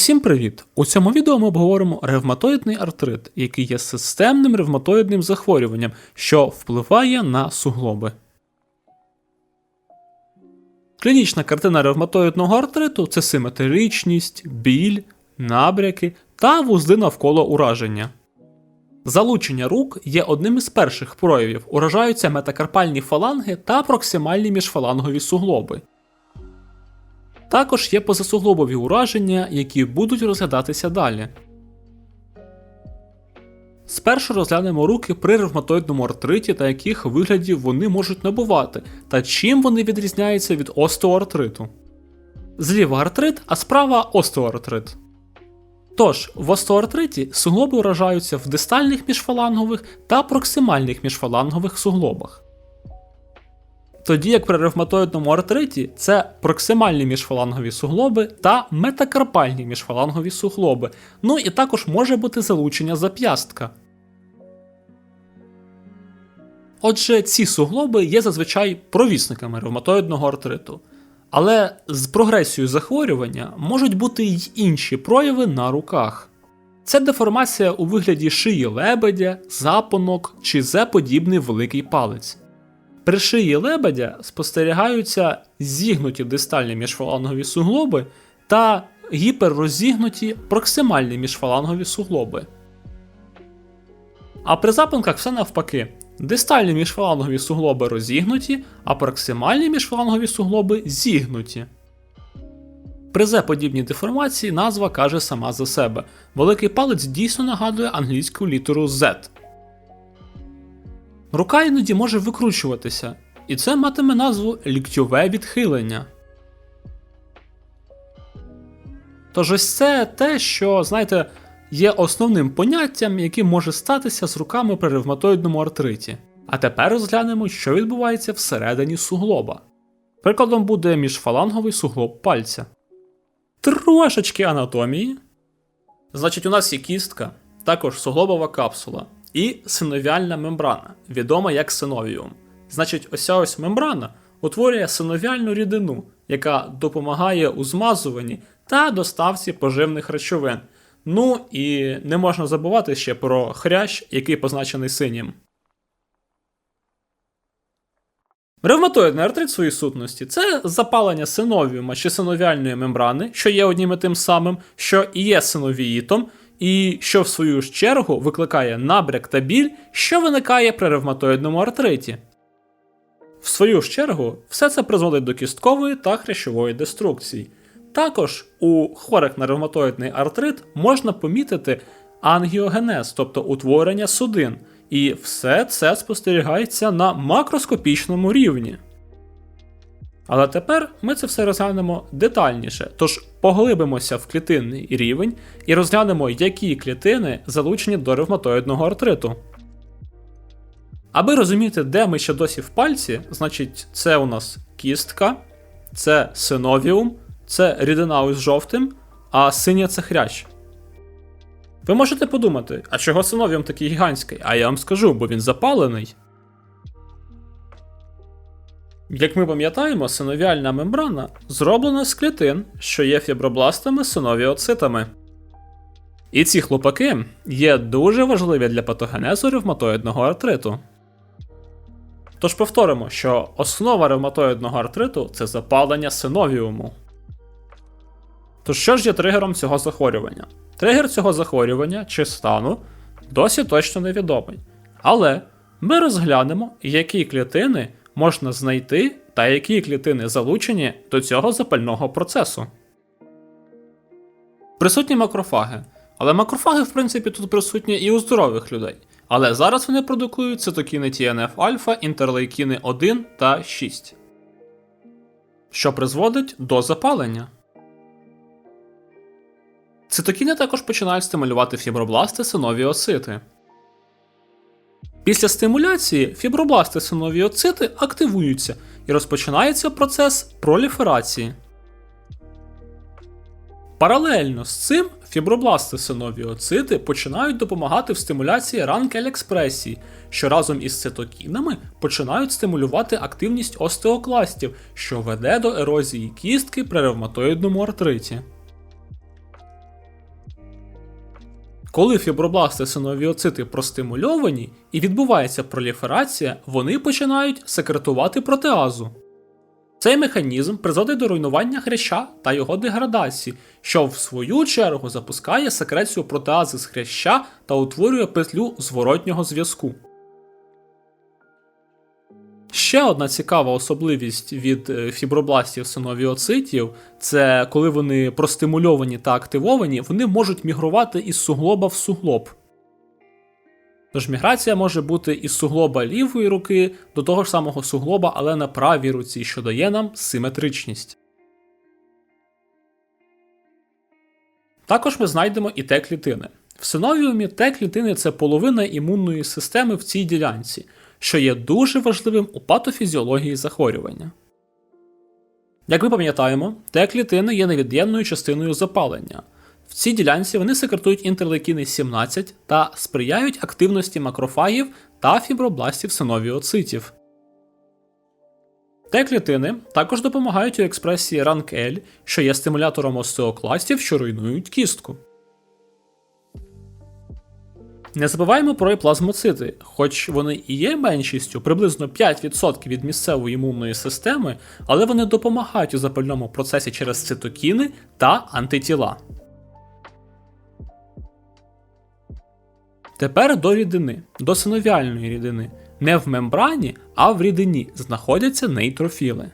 Усім привіт! У цьому відео ми обговоримо ревматоїдний артрит, який є системним ревматоїдним захворюванням, що впливає на суглоби. Клінічна картина ревматоїдного артриту це симетричність, біль, набряки та вузли навколо ураження. Залучення рук є одним із перших проявів. Уражаються метакарпальні фаланги та проксимальні міжфалангові суглоби. Також є позасуглобові ураження, які будуть розглядатися далі. Спершу розглянемо руки при ревматоїдному артриті та яких виглядів вони можуть набувати, та чим вони відрізняються від остеоартриту. Зліва артрит, а справа остеоартрит. Тож, в остеоартриті суглоби уражаються в дистальних міжфалангових та проксимальних міжфалангових суглобах. Тоді як при ревматоїдному артриті це проксимальні міжфалангові суглоби та метакарпальні міжфалангові суглоби, ну і також може бути залучення зап'ястка. Отже, ці суглоби є зазвичай провісниками ревматоїдного артриту. Але з прогресією захворювання можуть бути й інші прояви на руках. Це деформація у вигляді шиї лебедя, запонок чи З-подібний великий палець. При шиї лебедя спостерігаються зігнуті дистальні міжфалангові суглоби та гіперрозігнуті проксимальні міжфалангові суглоби. А при запинках все навпаки. Дистальні міжфалангові суглоби розігнуті, а проксимальні міжфалангові суглоби зігнуті. При З-подібній деформації назва каже сама за себе. Великий палець дійсно нагадує англійську літеру Z. Рука іноді може викручуватися, і це матиме назву ліктьове відхилення. Тож ось це те, що, знаєте, є основним поняттям, яким може статися з руками при ревматоїдному артриті. А тепер розглянемо, що відбувається всередині суглоба. Прикладом буде міжфаланговий суглоб пальця. Трошечки анатомії. Значить, у нас є кістка, також суглобова капсула і синовіальна мембрана, відома як синовіум. Значить, ось ось мембрана утворює синовіальну рідину, яка допомагає у змазуванні та доставці поживних речовин. Ну і не можна забувати ще про хрящ, який позначений синім. Ревматоїдний артрит своїй сутності це запалення синовіума чи синовіальної мембрани, що є одним і тим самим, що і є синовіїтом, і що в свою ж чергу викликає набряк та біль, що виникає при ревматоїдному артриті. В свою ж чергу, все це призводить до кісткової та хрящової деструкції. Також у хворих на ревматоїдний артрит можна помітити ангіогенез, тобто утворення судин, і все це спостерігається на макроскопічному рівні. Але тепер ми це все розглянемо детальніше, тож поглибимося в клітинний рівень і розглянемо, які клітини залучені до ревматоїдного артриту. Аби розуміти, де ми ще досі в пальці, значить, це у нас кістка, це синовіум, це рідина із жовтим, а синя це хрящ. Ви можете подумати, а чого синовіум такий гігантський? А я вам скажу, бо він запалений. Як ми пам'ятаємо, синовіальна мембрана зроблена з клітин, що є фібробластами синовіоцитами. І ці хлопаки є дуже важливі для патогенезу ревматоїдного артриту. Тож повторимо, що основа ревматоїдного артриту це запалення синовіуму. Тож що ж є тригером цього захворювання? Тригер цього захворювання чи стану досі точно невідомий. Але ми розглянемо, які клітини можна знайти та які клітини залучені до цього запального процесу. Присутні макрофаги. Але макрофаги, в принципі, тут присутні і у здорових людей. Але зараз вони продукують цитокіни TNF альфа, інтерлейкіни 1 та 6, що призводить до запалення. Цитокіни також починають стимулювати фібробласти синовіоцити. Після стимуляції фібробласти синовіоцити активуються і розпочинається процес проліферації. Паралельно з цим фібробласти синовіоцити починають допомагати в стимуляції ранкель-експресії, що разом із цитокінами починають стимулювати активність остеокластів, що веде до ерозії кістки при ревматоїдному артриті. Коли фібробласти синовіоцити простимульовані і відбувається проліферація, вони починають секретувати протеазу. Цей механізм призводить до руйнування хряща та його деградації, що в свою чергу запускає секрецію протеази з хряща та утворює петлю зворотнього зв'язку. Ще одна цікава особливість від е, фібробластів синовіоцитів це коли вони простимульовані та активовані, вони можуть мігрувати із суглоба в суглоб. Тож міграція може бути із суглоба лівої руки до того ж самого суглоба, але на правій руці, що дає нам симетричність. Також ми знайдемо і Т-клітини. В синовіумі Т-клітини це половина імунної системи в цій ділянці, що є дуже важливим у патофізіології захворювання. Як ми пам'ятаємо, Т-клітини є невід'ємною частиною запалення. В цій ділянці вони секретують інтерлейкіни 17 та сприяють активності макрофагів та фібробластів синовіоцитів. Т-клітини також допомагають у експресії ранк-L, що є стимулятором остеокластів, що руйнують кістку. Не забуваємо про плазмоцити, хоч вони і є меншістю, приблизно 5% від місцевої імунної системи, але вони допомагають у запальному процесі через цитокіни та антитіла. Тепер до рідини, до синовіальної рідини. Не в мембрані, а в рідині знаходяться нейтрофіли.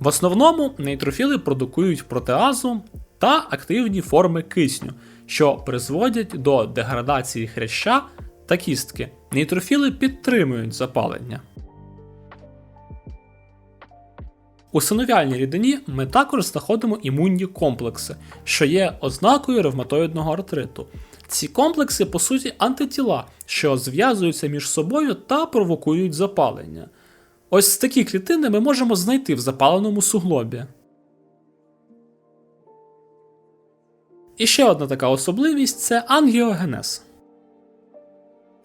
В основному нейтрофіли продукують протеазу та активні форми кисню, що призводять до деградації хряща та кістки. Нейтрофіли підтримують запалення. У синовіальній рідині ми також знаходимо імунні комплекси, що є ознакою ревматоїдного артриту. Ці комплекси, по суті, антитіла, що зв'язуються між собою та провокують запалення. Ось такі клітини ми можемо знайти в запаленому суглобі. І ще одна така особливість це ангіогенез.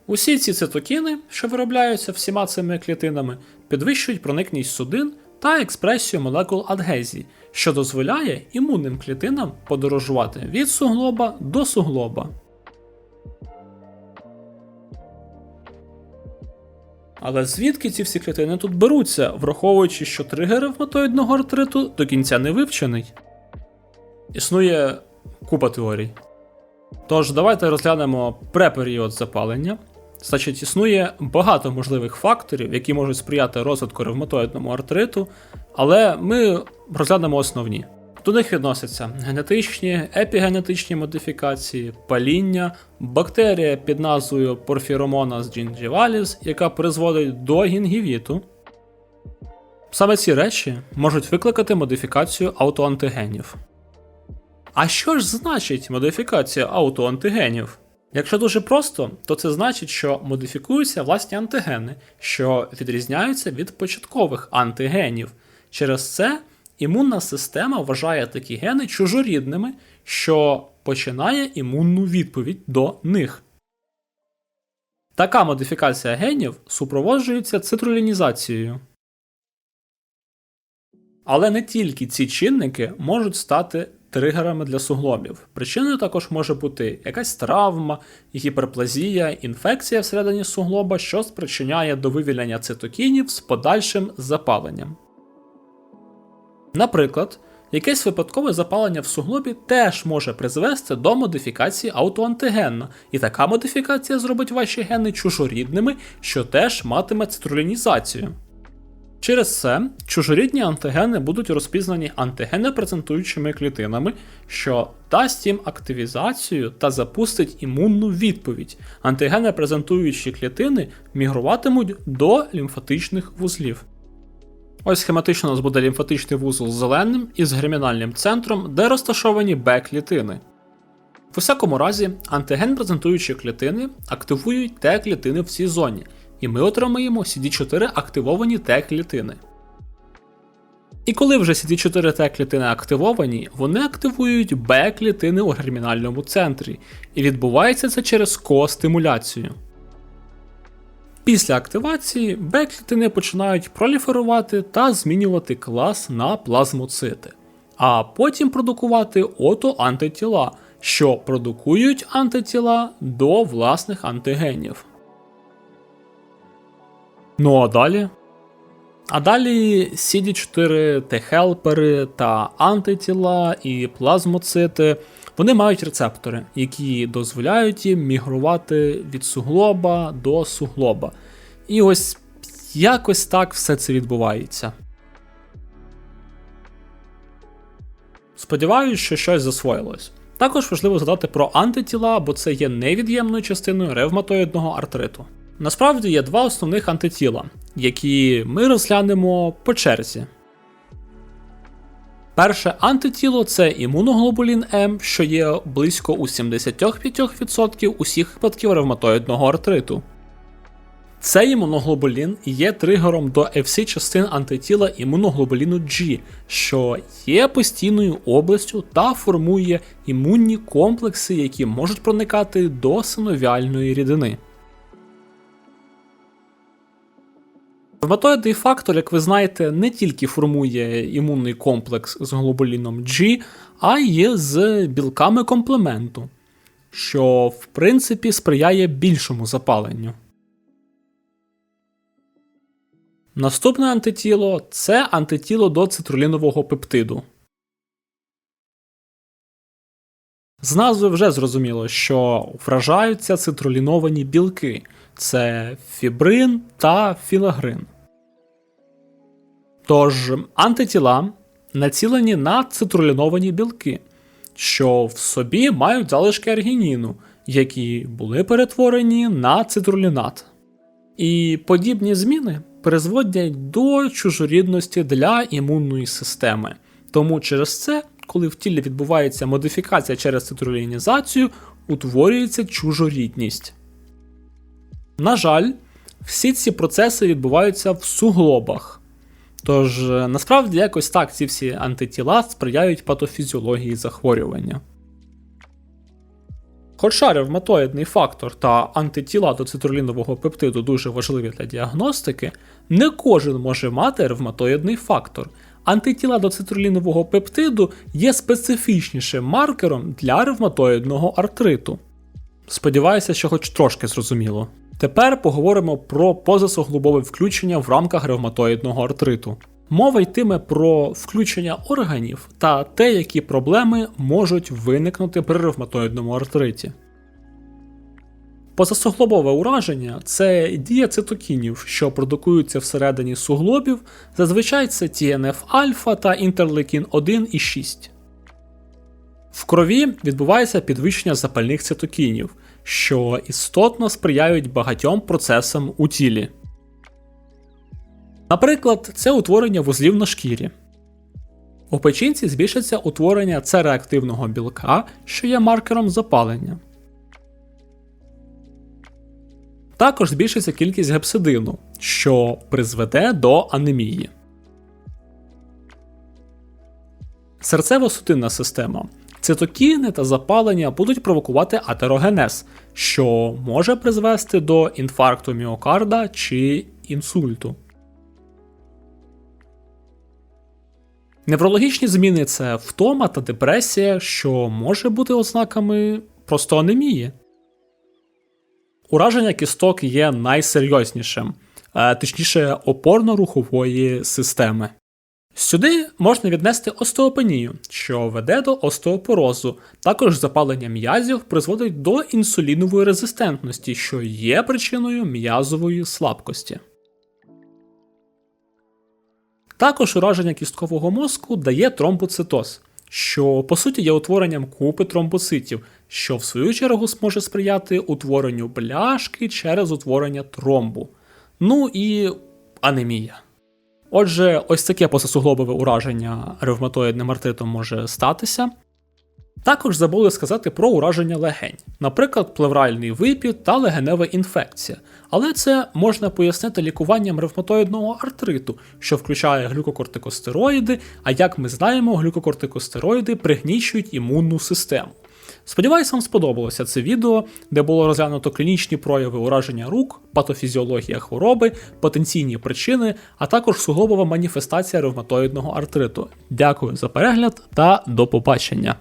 Усі ці цитокіни, що виробляються всіма цими клітинами, підвищують проникність судин та експресію молекул адгезії, що дозволяє імунним клітинам подорожувати від суглоба до суглоба. Але звідки ці всі клітини тут беруться, враховуючи, що тригер ревматоїдного артриту до кінця не вивчений? Існує купа теорій. Тож, давайте розглянемо преперіод запалення. Значить, існує багато можливих факторів, які можуть сприяти розвитку ревматоїдному артриту, але ми розглянемо основні. До них відносяться генетичні, епігенетичні модифікації, паління, бактерія під назвою Porphyromonas gingivalis, яка призводить до гінгівіту. Саме ці речі можуть викликати модифікацію аутоантигенів. А що ж значить модифікація аутоантигенів? Якщо дуже просто, то це значить, що модифікуються власні антигени, що відрізняються від початкових антигенів. Через це імунна система вважає такі гени чужорідними, що починає імунну відповідь до них. Така модифікація генів супроводжується цитрулінізацією. Але не тільки ці чинники можуть стати тригерами для суглобів. Причиною також може бути якась травма, гіперплазія, інфекція всередині суглоба, що спричиняє до вивільнення цитокінів з подальшим запаленням. Наприклад, якесь випадкове запалення в суглобі теж може призвести до модифікації аутоантигенна, і така модифікація зробить ваші гени чужорідними, що теж матиме цитрулінізацію. Через це чужорідні антигени будуть розпізнані антигенепрезентуючими клітинами, що дасть їм активізацію та запустить імунну відповідь. Антигенепрезентуючі клітини мігруватимуть до лімфатичних вузлів. Ось схематично у нас буде лімфатичний вузол з зеленим і з гермінальним центром, де розташовані Б-клітини. В усякому разі, антиген-презентуючі клітини активують Т-клітини в цій зоні, і ми отримаємо CD4 активовані Т-клітини. І коли вже CD4 Т-клітини активовані, вони активують Б-клітини у гермінальному центрі, і відбувається це через ко-стимуляцію. Після активації Б-клітини починають проліферувати та змінювати клас на плазмоцити, а потім продукувати отоантитіла, що продукують антитіла до власних антигенів. Ну а далі? А далі CD4 Т-хелпери та антитіла і плазмоцити вони мають рецептори, які дозволяють їм мігрувати від суглоба до суглоба. І ось якось так все це відбувається. Сподіваюсь, що щось засвоїлось. Також важливо згадати про антитіла, бо це є невід'ємною частиною ревматоїдного артриту. Насправді є два основних антитіла, які ми розглянемо по черзі. Перше антитіло це імуноглобулін М, що є близько у 75% усіх випадків ревматоїдного артриту. Цей імуноглобулін є тригером до FC частин антитіла імуноглобуліну G, що є постійною областю та формує імунні комплекси, які можуть проникати до синовіальної рідини. Ревматоїдний фактор, як ви знаєте, не тільки формує імунний комплекс з глобуліном G, а й з білками комплементу, що в принципі сприяє більшому запаленню. Наступне антитіло це антитіло до цитрулінового пептиду. З назви вже зрозуміло, що вражаються цитруліновані білки це фібрин та філагрин. Тож антитіла націлені на цитруліновані білки, що в собі мають залишки аргініну, які були перетворені на цитрулінат. І подібні зміни призводять до чужорідності для імунної системи. Тому через це, коли в тілі відбувається модифікація через цитрулінізацію, утворюється чужорідність. На жаль, всі ці процеси відбуваються в суглобах. Тож, насправді, якось так ці всі антитіла сприяють патофізіології захворювання. Хоча ревматоїдний фактор та антитіла до цитрулінового пептиду дуже важливі для діагностики, не кожен може мати ревматоїдний фактор. Антитіла до цитрулінового пептиду є специфічнішим маркером для ревматоїдного артриту. Сподіваюся, що хоч трошки зрозуміло. Тепер поговоримо про позасоглобове включення в рамках ревматоїдного артриту. Мова йтиме про включення органів та те, які проблеми можуть виникнути при ревматоїдному артриті. Позасоглобове ураження це дія цитокінів, що продукуються всередині суглобів, зазвичай це TNF-альфа та інтерлейкін 1 і 6. В крові відбувається підвищення запальних цитокінів, що істотно сприяють багатьом процесам у тілі. Наприклад, це утворення вузлів на шкірі. У печінці збільшиться утворення цереактивного білка, що є маркером запалення. Також збільшиться кількість гепсидину, що призведе до анемії. Серцево-судинна система. Цитокіни та запалення будуть провокувати атерогенез, що може призвести до інфаркту міокарда чи інсульту. Неврологічні зміни це втома та депресія, що може бути ознаками просто анемії. Ураження кісток є найсерйознішим, точніше опорно-рухової системи. Сюди можна віднести остеопенію, що веде до остеопорозу. Також запалення м'язів призводить до інсулінової резистентності, що є причиною м'язової слабкості. Також ураження кісткового мозку дає тромбоцитоз, що по суті є утворенням купи тромбоцитів, що в свою чергу може сприяти утворенню бляшки через утворення тромбу. Ну і анемія. Отже, ось таке посесуглобове ураження ревматоїдним артритом може статися. Також забули сказати про ураження легень, наприклад, плевральний випід та легенева інфекція. Але це можна пояснити лікуванням ревматоїдного артриту, що включає глюкокортикостероїди, а як ми знаємо, глюкокортикостероїди пригнічують імунну систему. Сподіваюсь, вам сподобалося це відео, де було розглянуто клінічні прояви ураження рук, патофізіологія хвороби, потенційні причини, а також суглобова маніфестація ревматоїдного артриту. Дякую за перегляд та до побачення!